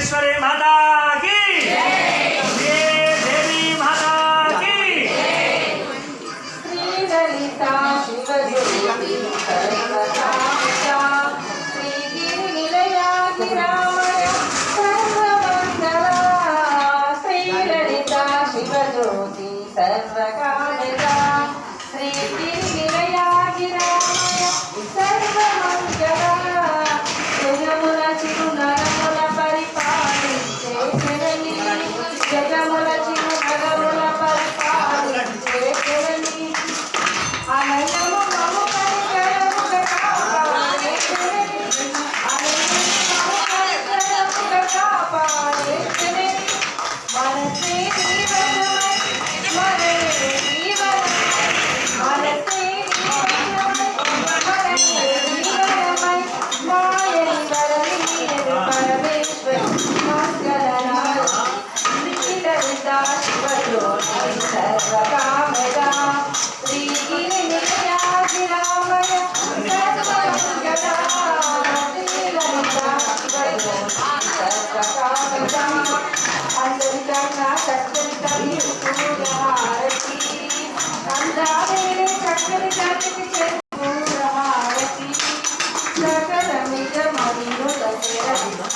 భువనేశ్వరి మాతాకి దేవి మాతాకి శ్రీ లలిత శివజ్యోతి సర్వకా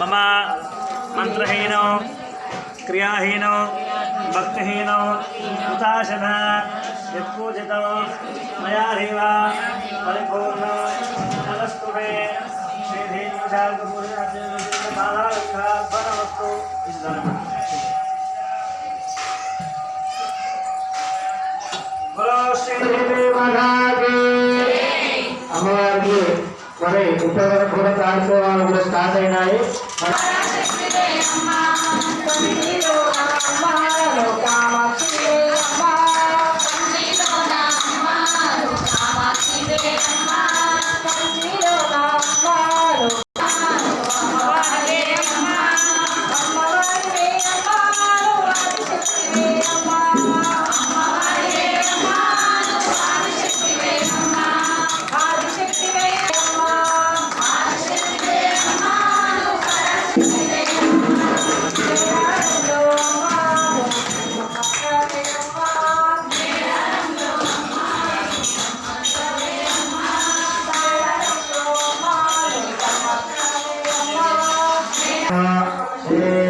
మమ మంత్రహీనం క్రియాహీనం భక్తిహీనం హుతాశన యత్పూజితం మయాహీవ దేవ పరిపూర్ణ నమస్తుమే శ్రీధీశాంతపూర్ణమస్తు బలో శ్రీ దేవనాగే అమ్మవారికి మరి ఇప్పటివరకు కూడా కార్యక్రమాలు కూడా స్టార్ట్ అయినాయి కంచిలో Yeah.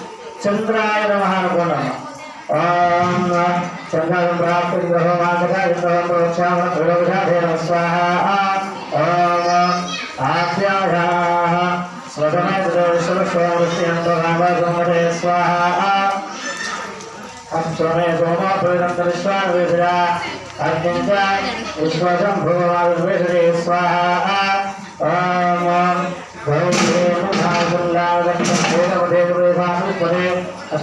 चंद्राय नमः नमो नमः। ओम चंद्रं प्राप्त ग्रहो मागधा ग्रहो प्रोक्षाम गुरुभ्या देव स्वाहा। ओम आप्यायाः स्वधमय दुर्विश्व स्वरुष्यं भगवा गोमरे स्वाहा। हम सोने दोमो दर्शन विद्या अग्निचा विश्वजं भूमा विद्वेषरे स्वाहा ओम भूम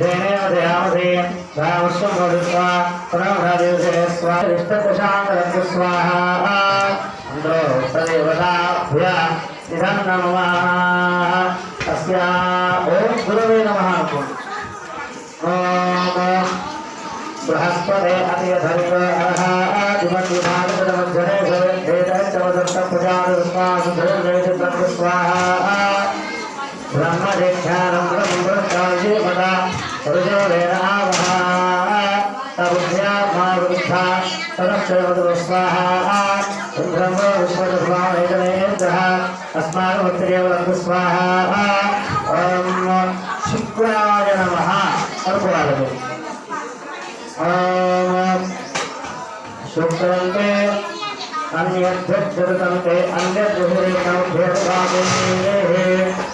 దేవేన దేవాదే రామస్వం వదిత్వా పునఃదేవే స్వాష్టకుశాంతరతు స్వాహ ఇంద్రో ప్రదేవతాభ్య ఇదం నమ తస్య ఓం గురవే నమ అనుకోండి బృహస్పదే అతిధర్మ బ్రహ్మదేఖ్యానం पुरुषो वेदावः सबुद्ध्यात्मावृद्धा तदक्षयवदुस्वाहा ब्रह्मो विश्वदस्वामेकमेन्द्रः अस्माकमुत्तरेवदुस्वाहा ॐ शुक्राय नमः अर्पवादते ॐ शुक्रं ते अन्यद्भिर्दृतं ते अन्यद्भिरेकं भेदभागे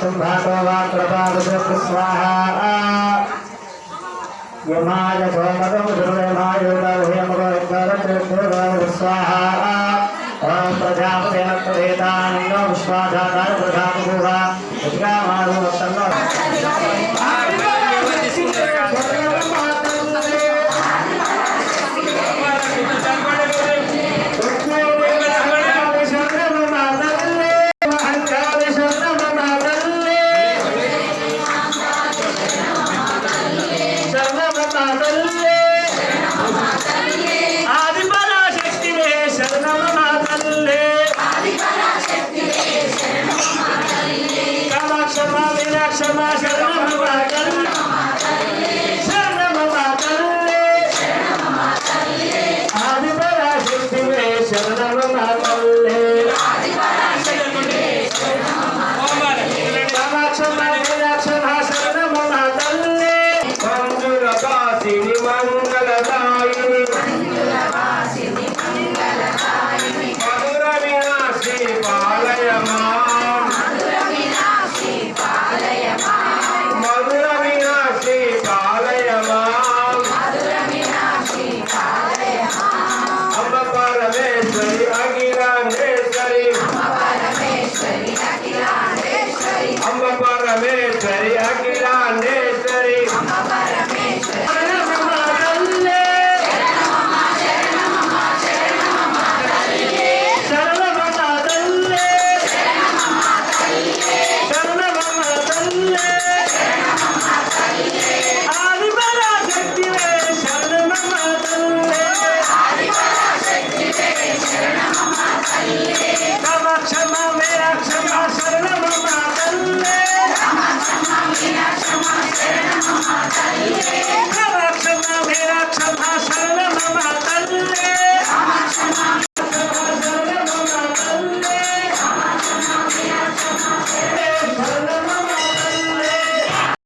सुभातो वा कृपावजो स्वाहा यमाय सोमतो दुर्यमाय गौह्यमगो करत्रिपुरो स्वाहा ॐ प्रजापतिरत्रेतान्यो विश्वाधाताय प्रधानगुहा